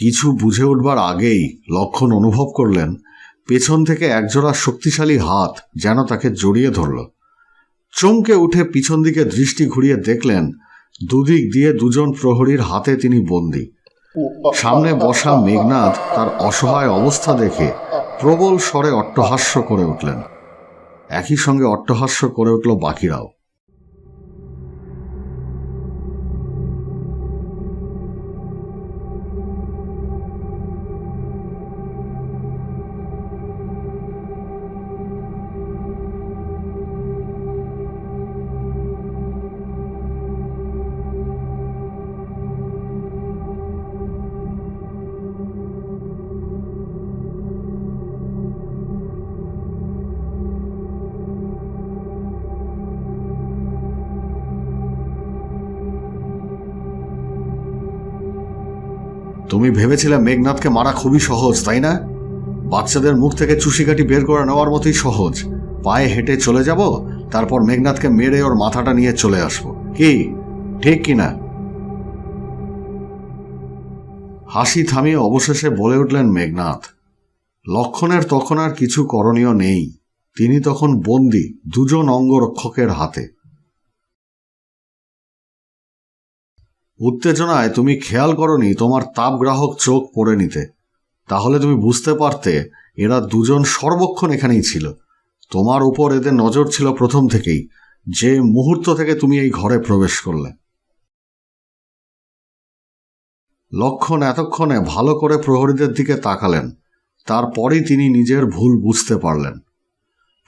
কিছু বুঝে উঠবার আগেই লক্ষণ অনুভব করলেন, পেছন থেকে একজোড়া শক্তিশালী হাত যেন তাকে জড়িয়ে ধরল। চমকে উঠে পিছন দিকে দৃষ্টি ঘুরিয়ে দেখলেন, দুদিক দিয়ে দুজন প্রহরীর হাতে তিনি বন্দী। সামনে বসা মেঘনাথ তার অসহায় অবস্থা দেখে প্রবল স্বরে অট্টহাস্য করে উঠলেন। একই সঙ্গে অট্টহাস্য করে উঠল বাকিরাও। তুমি ভেবেছিলে মেঘনাথকে মারা খুবই সহজ, তাই না? বাচ্চাদের মুখ থেকে চুষিকাটি বের করে নেওয়ার মতোই সহজ। পায়ে হেঁটে চলে যাব, তারপর মেঘনাথকে মেরে ওর মাথাটা নিয়ে চলে আসব। কি? ঠিক কি না হাসি থামিয়ে অবশেষে বলে উঠলেন মেঘনাথ, লক্ষণের তখন আর কিছু করণীয় নেই। তিনি তখন বন্দী, দুজন অঙ্গরক্ষকের হাতে। উত্তেজনায় তুমি খেয়াল করনি তোমার তাপগ্রাহক চোখ পড়ে নিতে। তাহলে তুমি বুঝতে পারতে এরা দুজন সর্বক্ষণ এখানেই ছিল। তোমার উপর এদের নজর ছিল প্রথম থেকেই। যে মুহূর্ত থেকে তুমি এই ঘরে প্রবেশ করলে। লক্ষণ এতক্ষণে ভালো করে প্রহরীদের দিকে তাকালেন। তারপরই তিনি নিজের ভুল বুঝতে পারলেন।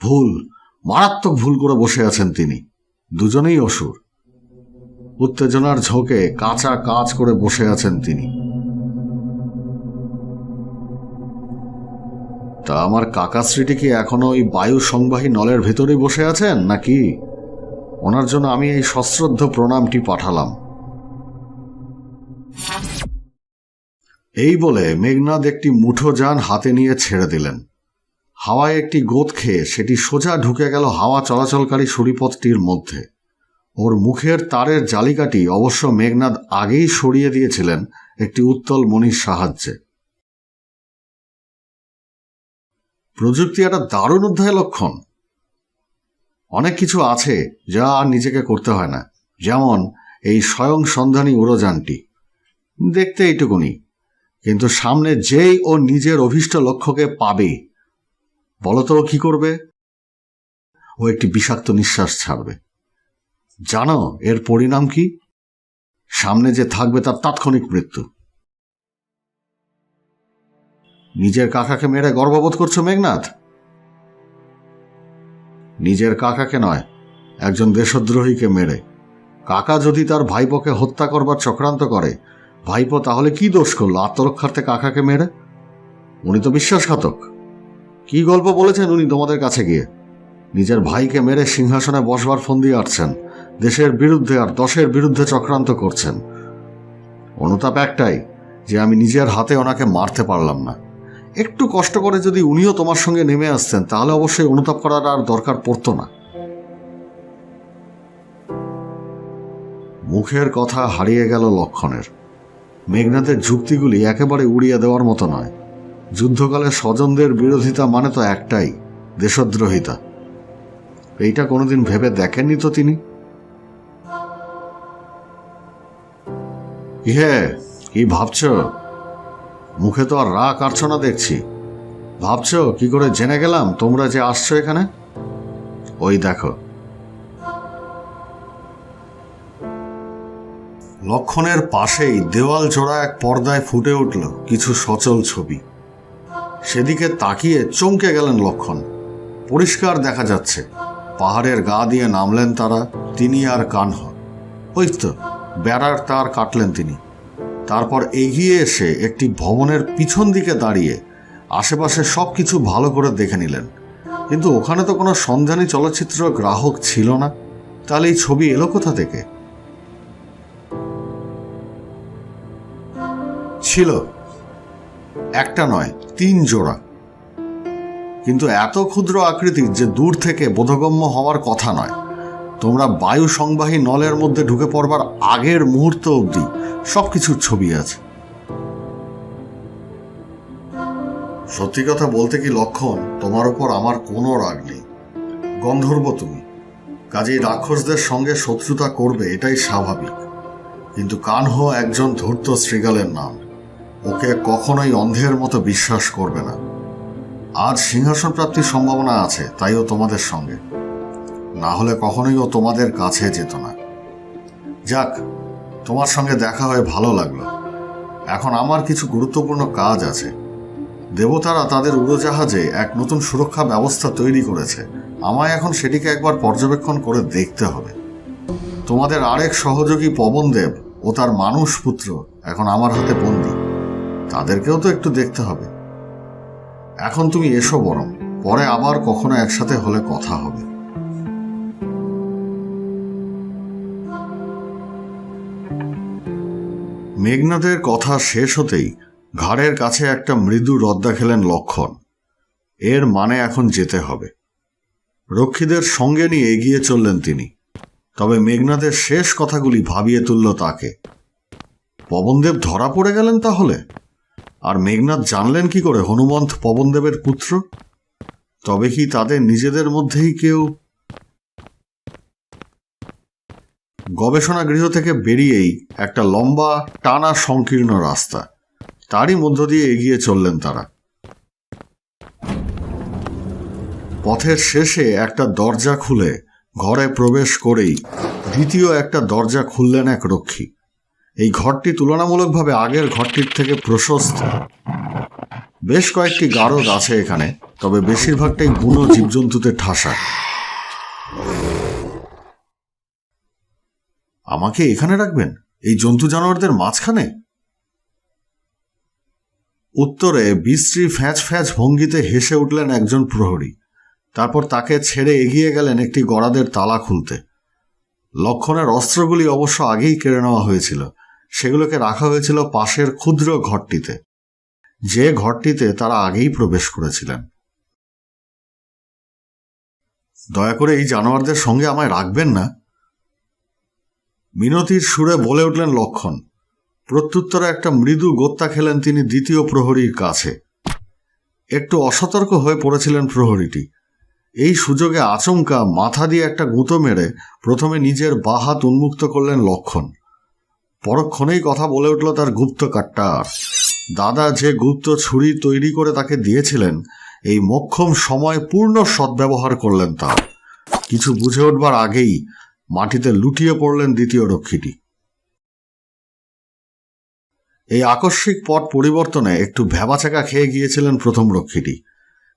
ভুল, মারাত্মক ভুল করে বসে আছেন তিনি। দুজনেই অসুর। উত্তেজনার ঝোঁকে কাঁচা কাজ করে বসে আছেন তিনি। তা আমার কাকাশ্রীটি কি এখনও ওই বায়ু সংবাহী নলের ভেতরেই বসে আছেন, নাকি? ওনার জন্য আমি এই সশ্রদ্ধ প্রণামটি পাঠালাম। এই বলে মেঘনাদ একটি মুঠো যান হাতে নিয়ে ছেড়ে দিলেন। হাওয়ায় একটি গোদ খেয়ে সেটি সোজা ঢুকে গেল হাওয়া চলাচলকারী সুরিপথটির মধ্যে। ওর মুখের তারের জালিকাটি অবশ্য মেঘনাদ আগেই সরিয়ে দিয়েছিলেন একটি উত্তল মণির সাহায্যে। প্রযুক্তি একটা দারুণ অধ্যায় লক্ষণ। অনেক কিছু আছে যা আর নিজেকে করতে হয় না। যেমন এই স্বয়ং সন্ধানী উড়োযানটি দেখতে এইটুকুনি। কিন্তু সামনে যেই ও নিজের অভীষ্ট লক্ষ্যকে পাবে, বলতো কি করবে? ও একটি বিষাক্ত নিঃশ্বাস ছাড়বে। জানো, এর পরিণাম কি? সামনে যে থাকবে তার তাৎক্ষণিক মৃত্যু। নিজের কাকাকে মেরে গর্ববোধ করছ মেঘনাথ? নিজের কাকাকে নয়, একজন দেশদ্রোহীকে মেরে। কাকা যদি তার ভাইপোকে হত্যা করবার চক্রান্ত করে, ভাইপো তাহলে কি দোষ করল, আত্মরক্ষার্থে কাকাকে মেরে? উনি তো বিশ্বাসঘাতক। কি গল্প বলেছেন উনি তোমাদের কাছে গিয়ে? নিজের ভাইকে মেরে সিংহাসনে বসবার ফন্দি আটছেন। দেশের বিরুদ্ধে আর দশের বিরুদ্ধে চক্রান্ত করছেন। অনুতাপ একটাই, যে আমি নিজের হাতে ওনাকে মারতে পারলাম না। একটু কষ্ট করে যদি উনিও তোমার সঙ্গে নেমে আসতেন, তাহলে অবশ্যই অনুতাপ করার আর দরকার পড়তো না। মুখের কথা হারিয়ে গেল লক্ষণের। মেঘনাথের যুক্তিগুলি একেবারে উড়িয়ে দেওয়ার মতো নয়। যুদ্ধকালে স্বজনদের বিরোধিতা মানে তো একটাই, দেশদ্রোহিতা। এইটা কোনোদিন ভেবে দেখেননি তো তিনি? ইহে, কি ভাবছ? মুখে তো আর রা কাটছ না দেখছি। ভাবছ, কি করে জেনে গেলাম তোমরা যে আসছো এখানে? ওই দেখো। লক্ষণের পাশেই দেওয়াল জোড়া এক পর্দায় ফুটে উঠল কিছু সচল ছবি। সেদিকে তাকিয়ে চমকে গেলেন লক্ষণ। পরিষ্কার দেখা যাচ্ছে, পাহাড়ের গা দিয়ে নামলেন তারা, তিনি আর কানহ। ওই তো বেড়ার তার কাটলেন তিনি। তারপর এগিয়ে এসে একটি ভবনের পিছন দিকে দাঁড়িয়ে আশেপাশে সব কিছু ভালো করে দেখে নিলেন। কিন্তু ওখানে তো কোনো সন্ধানী চলচ্চিত্র গ্রাহক ছিল না। তাহলে এই ছবি এলো কোথা থেকে? ছিল। একটা নয়, তিন জোড়া। কিন্তু এত ক্ষুদ্র আকৃতির যে দূর থেকে বোধগম্য হওয়ার কথা নয়। তোমরা বায়ু সংবাহী নলের মধ্যে ঢুকে পড়বার আগের মুহূর্ত অবধি সব কিছুর ছবি আছে। সত্যি কথা বলতে কি লক্ষণ? তোমার উপর আমার কোনো রাগ নেই। গন্ধর্ব তুমি। কাজেই রাক্ষসদের সঙ্গে শত্রুতা করবে, এটাই স্বাভাবিক। কিন্তু কানহ একজন ধূর্ত শ্রীগালের নাম। ওকে কখনোই অন্ধের মতো বিশ্বাস করবে না। আজ সিংহাসন প্রাপ্তির সম্ভাবনা আছে, তাইও তোমাদের সঙ্গে। না হলে কখনোই ও তোমাদের কাছে যেত না। যাক, তোমার সঙ্গে দেখা হয়ে ভালো লাগল। এখন আমার কিছু গুরুত্বপূর্ণ কাজ আছে। দেবতারা তাদের উড়োজাহাজে এক নতুন সুরক্ষা ব্যবস্থা তৈরি করেছে। আমায় এখন সেটিকে একবার পর্যবেক্ষণ করে দেখতে হবে। তোমাদের আরেক সহযোগী পবনদেব ও তার মানুষ পুত্র এখন আমার হাতে বন্দি। তাদেরকেও তো একটু দেখতে হবে। এখন তুমি এসো বরং, পরে আবার কখনো একসাথে হলে কথা হবে। মেঘনাদের কথা শেষ হতেই ঘাড়ের কাছে একটা মৃদু রদ্দা খেলেন লক্ষণ। এর মানে এখন যেতে হবে। রক্ষীদের সঙ্গে নিয়ে এগিয়ে চললেন তিনি। তবে মেঘনাদের শেষ কথাগুলি ভাবিয়ে তুলল তাকে। পবনদেব ধরা পড়ে গেলেন তাহলে? আর মেঘনাথ জানলেন কি করে হনুমন্ত পবনদেবের পুত্র? তবে কি তাদের নিজেদের মধ্যেই কেউ গবেষণা গৃহ থেকে বেরিয়েই একটা লম্বা, টানা, সংকীর্ণ রাস্তা। তারই মধ্য দিয়ে এগিয়ে চললেন তারা। পথের শেষে একটা দরজা খুলে ঘরে প্রবেশ করেই দ্বিতীয় একটা দরজা খুললেন এক রক্ষী। এই ঘরটি তুলনামূলকভাবে আগের ঘরটির থেকে প্রশস্ত। বেশ কয়েকটি গারদ আছে এখানে, তবে বেশিরভাগটাই বুনো জীবজন্তুতে ঠাসা। আমাকে এখানে রাখবেন? এই জন্তু জানোয়ারদের মাঝখানে? উত্তরে বিশ্রী ফ্যাঁচ ফ্যাঁচ ভঙ্গিতে হেসে উঠলেন একজন প্রহরী। তারপর তাকে ছেড়ে এগিয়ে গেলেন একটি গড়াদের তালা খুলতে। লক্ষণের অস্ত্রগুলি অবশ্য আগেই কেড়ে নেওয়া হয়েছিল। সেগুলোকে রাখা হয়েছিল পাশের ক্ষুদ্র ঘরটিতে। যে ঘরটিতে তারা আগেই প্রবেশ করেছিলেন। দয়া করে এই জানোয়ারদের সঙ্গে আমায় রাখবেন না? মিনতির সুরে বলে উঠলেন লক্ষণ। প্রত্যুত্তরে একটা মৃদু গোত্তা খেলেন তিনি দ্বিতীয় প্রহরীর কাছে। একটু অসতর্ক হয়ে পড়েছিলেন প্রহরীটি। এই সুযোগে আচমকা মাথা দিয়ে একটা গুঁতো মেরে প্রথমে নিজের বাহাত উন্মুক্ত করলেন লক্ষণ। পরক্ষণেই কথা বলে উঠল তার গুপ্ত কাট্টার দাদা যে গুপ্ত ছুরি তৈরি করে তাকে দিয়েছিলেন, এই মক্ষম সময় পূর্ণ সদ্ব্যবহার করলেন তার। কিছু বুঝে উঠবার আগেই মাটিতে লুটিয়ে পড়লেন দ্বিতীয় রক্ষীটি। এই আকস্মিক পট পরিবর্তনে একটু ভ্যাবাচাকা খেয়ে গিয়েছিলেন প্রথম রক্ষীটি।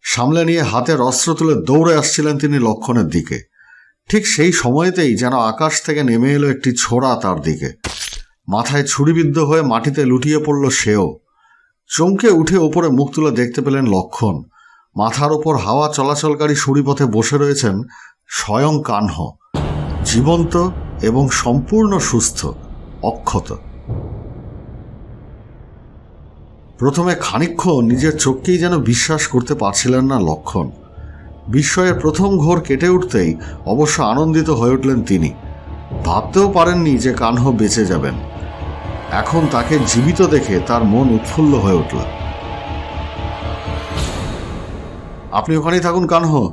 সামলে নিয়ে হাতের অস্ত্র তুলে দৌড়ে আসছিলেন তিনি লক্ষণের দিকে। ঠিক সেই সময়তেই যেন আকাশ থেকে নেমে এলো একটি ছোড়া তার দিকে। মাথায় ছুরিবিদ্ধ হয়ে মাটিতে লুটিয়ে পড়ল সেও। চমকে উঠে ওপরে মুখ তুলে দেখতে পেলেন লক্ষণ। মাথার ওপর হাওয়া চলাচলকারী সুরিপথে বসে রয়েছেন স্বয়ং কাহ্ন জীবন্ত এবং সম্পূর্ণ সুস্থ, অক্ষত। প্রথমে খানিক্ষণ নিজের চোখকেই যেন বিশ্বাস করতে পারছিলেন না লক্ষণ। বিস্ময়ের প্রথম ঘোর কেটে উঠতেই অবশ্য আনন্দিত হয়ে উঠলেন তিনি। ভাবতেও পারেননি যে কানহ বেঁচে যাবেন। এখন তাকে জীবিত দেখে তার মন উৎফুল্ল হয়ে উঠল। আপনি ওখানেই থাকুন, কানহ।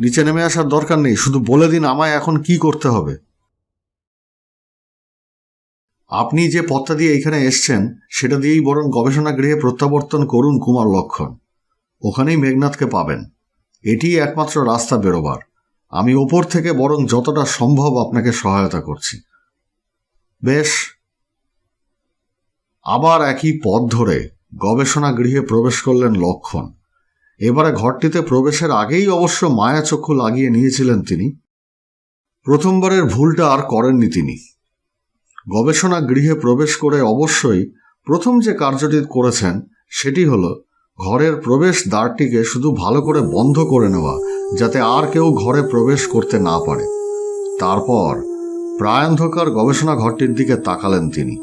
নিচে নেমে আসার দরকার নেই, শুধু বলে দিন আমায় এখন কি করতে হবে। আপনি যে পথটা দিয়ে এখানে এসছেন, সেটা দিয়েই বরং গবেষণা গৃহে প্রত্যাবর্তন করুন কুমার লক্ষণ। ওখানেই মেঘনাথকে পাবেন। এটিই একমাত্র রাস্তা বেরোবার। আমি ওপর থেকে বরং যতটা সম্ভব আপনাকে সহায়তা করছি। বেশ। আবার একই পথ ধরে গবেষণা গৃহে প্রবেশ করলেন লক্ষণ। এবারে ঘরটিতে প্রবেশের আগেই অবশ্য মায়া চক্ষু লাগিয়ে নিয়েছিলেন তিনি। প্রথমবারের ভুলটা আর করেননি তিনি। গবেষণা গৃহে প্রবেশ করে অবশ্যই প্রথম যে কার্যটি করেছেন, সেটি হল ঘরের প্রবেশ দ্বারটিকে শুধু ভালো করে বন্ধ করে নেওয়া, যাতে আর কেউ ঘরে প্রবেশ করতে না পারে। তারপর প্রায়ন্ধকার গবেষণা ঘরটির দিকে তাকালেন তিনি।